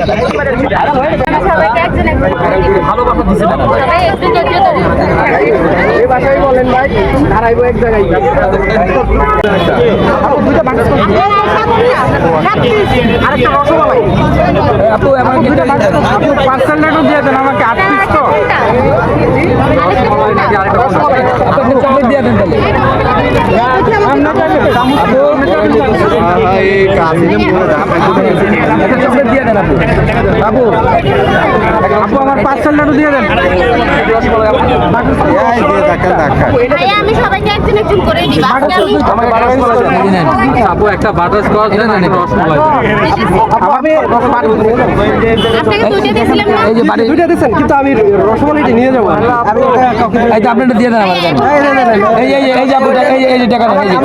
তাহলে সবাইকে একজন একজন করে দিন। সবাই একটু ধৈর্য ধরে। আপু আমার আপু পার্সেল লাড্ডু দিয়ে দেন আমাকে আট পিস তো। আপনি চকলেট দিয়ে দেন তাহলে আপু। আপু আপু আমার পার্সেল লাড্ডু দিয়ে দেন আমি সবাইকে একজন একজন করে দিব আপু একটা বাটার স্কচ দেন আর রসমালাই আপনাকে দুইটা দিয়েছিলাম না এই যে বাড়ি দুইটা কিন্তু আমি রসমালাইটা নিয়ে যাব আমি এটা কাউকে এই যে আপনারটা দিয়ে দেন আমার এই যে এই এই যে আপু এই যে এই যে টাকা এই যে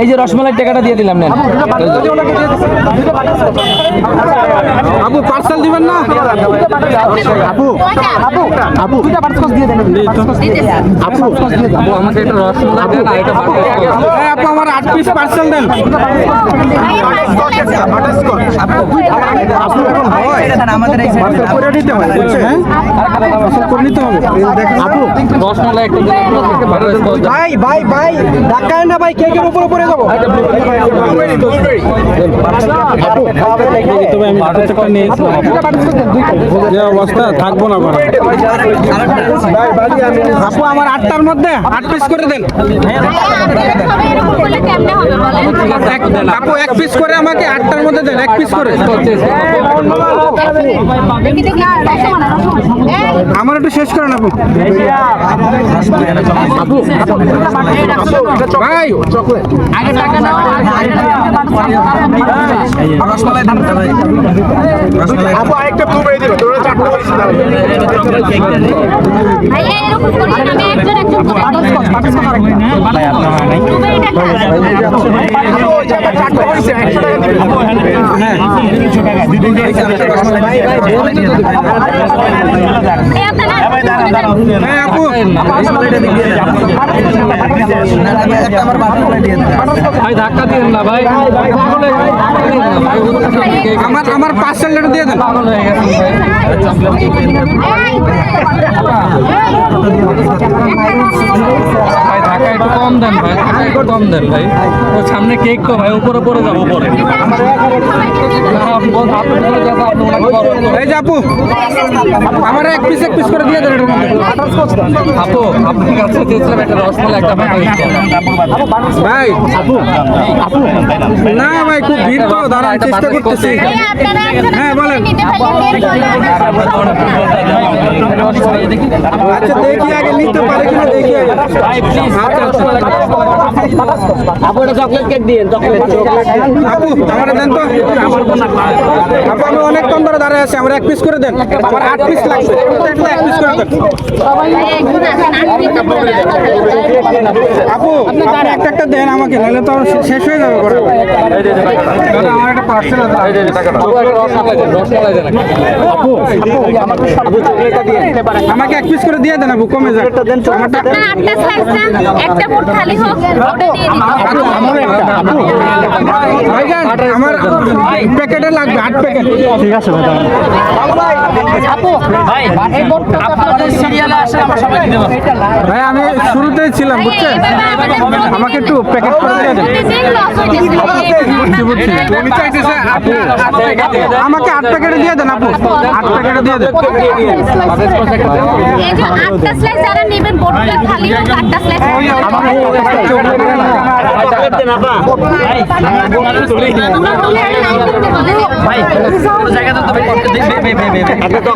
এই যে রসমালাই টাকাটা দিয়ে দিলাম নেন আপু পার্সেল দিবেন না আপু আপু আপু দুইটা পার্সেল দিয়ে দেন আপু আপু আমাকে একটা রসগোল্লা দেন আর একটা বাটার স্কচ আপু আমার আট পিস পার্সেল দেন পার্সেল করে নিতে হবে হ্যাঁ করে নিতে হবে আপু রসমালাই একটা দিন একটা বাটার স্কচ দেন। ভাই ভাই ভাই ধাক্কায় না ভাই কেকের উপর উপরে যাব তবে আমি বাটারস্কচটা নিয়েছিলাম যে অবস্থা থাকব না আপু আমার আটটার মধ্যে আট পিস করে দেন সবাই এরকম করলে কেমনে হবে বলেন এক- আপু এক পিস করে আমাকে আটটার মধ্যে দেন এক পিস করে। একটু শেষ করেন আপু ভাই আপু আরেকটা তোরা এরকম আমি একজন একজন করে আপনারা হ্যাঁ না হয়ে। ভাই তো সামনে কেক আমার আমার পার্সেল লেটার দিয়ে দেন পাগল হয়ে গেছে ভাই ধাক্কা একটু কম দেন ভাই ধাক্কা একটু কম দেন ভাই। ও সামনে কেক তো ভাই উপরে পড়ে যাব। পরে এই যে আপু আমার এক পিস এক পিস করে দিয়ে দেন আপু আপনার কাছে চেয়েছিলাম একটা রসমালাই একটা ভাই আপু আপু না ভাই খুব ভিড় তো দাঁড়ান চেষ্টা করতেছি। হ্যাঁ, বলেন। আচ্ছা দেখি আগে নিতে পারে কিনা দেখি আগে। Gracias. আপু একটা চকলেট কেক দিন চকলেট আপু আমার দেন তো। আপু আমি অনেকক্ষণ ধরে দাঁড়ায় আছি আমার এক পিস করে দেন। আমার আট পিস লাগবে। এক পিস করে দেন। আপু আপনি একটা একটা দেন আমাকে নাহলে তো আমার শেষ হয়ে যাবে আমার একটা পার্সেল। আমাকে এক পিস করে দিয়ে দেন আপু কমে যাবে আমারটা একটা বোর্ড খালি হোক। আমার প্যাকেটে লাগবে আট প্যাকেট ঠিক আছে ভাই ভাই আমি শুরুতেই ছিলাম বুঝছেন আমাকে একটু প্যাকেট করে। আমাকে আট প্যাকেটে দিয়ে দেন আপু আট প্যাকেটে দিয়ে দেন এই যে আটটা